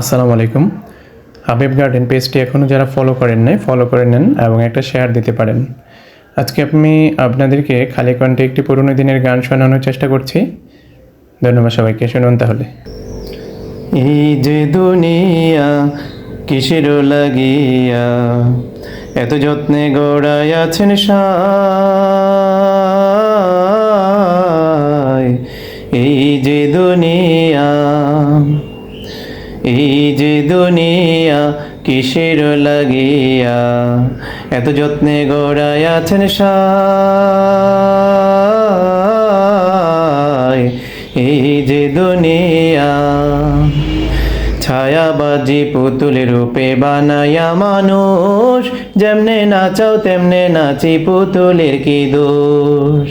আসসালামু আলাইকুম। হাবিব গার্ডেন পেজটি এখনও যারা ফলো করেন নাই ফলো করে নেন এবং একটা শেয়ার দিতে পারেন। আজকে আমি আপনাদেরকে খালি কণ্ঠে একটি পুরনো দিনের গান শোনানোর চেষ্টা করছি। ধন্যবাদ সবাইকে, শুনুন তাহলে। এই যে দুনিয়া কিসের লাগিয়া, এত যত্নে গড়াই আছেন এই যে দুনিয়া এই যে দুনিয়া কিসের লাগিয়া? এত যত্নে গড়াই আছেন এই যে দুনিয়া ছায়াবাজি পুতুলের রূপে বানায়া মানুষ, যেমনে নাচাও তেমনে নাচি পুতুলের কি দোষ?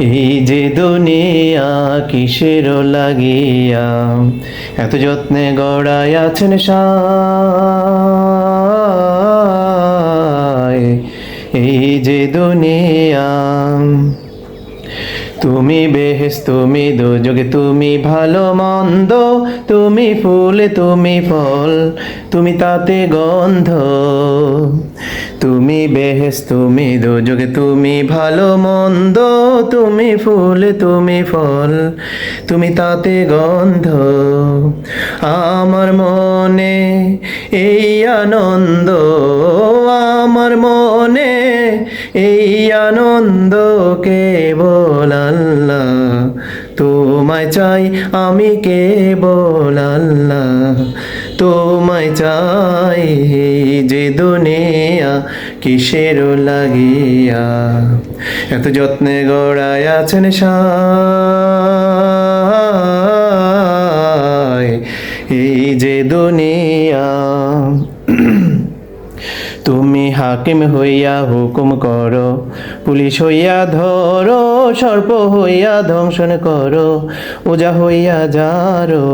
এই যে দুনিয়া কিসের লাগিয়া এত যত্নে গড়াই আছেন সায় তুমি বেহেস তুমি দুযোগে তুমি ভালো মন্দ, তুমি ফুল, তুমি ফল, তুমি তাতে গন্ধ। তুমি বেহেস তুমি দুযোগে তুমি ভালো মন্দ, তুমি ফুল, তুমি ফল, তুমি তাতে গন্ধ। আমার মনে এই আনন্দ মনে, এই আনন্দ কেবল আল্লাহ। তোমায় চাই আমি কেবল আল্লাহ। তোমায় চাই যে দুনিয়া, কিসের লাগিয়া। এত যত্নে গড়ায় আছেন সায় হাকিম হইয়া হুকুম করো, পুলিশ হইয়া ধরো, সর্প হইয়া ধ্বংসন করো ওজা হইয়া যারো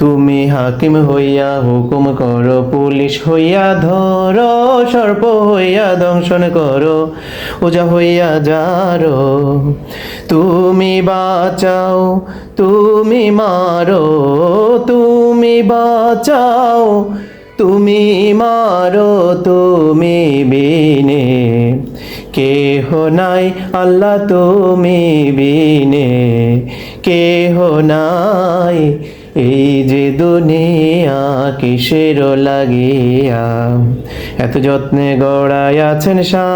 তুমি হাকিম হইয়া হুকুম করো, পুলিশ হইয়া ধরো, সর্প হইয়া দংশন করো ওজা হইয়া যারো তুমি বাঁচাও, তুমি মারো, তুমি বাঁচাও তুমি মারো, তুমি বিনে। কেহ নাই, আল্লাহ তুমি বিনে। কেহ নাই, এই যে দুনিয়া কিসের লাগিয়া। এত যত্নে গড়াই আছেন সা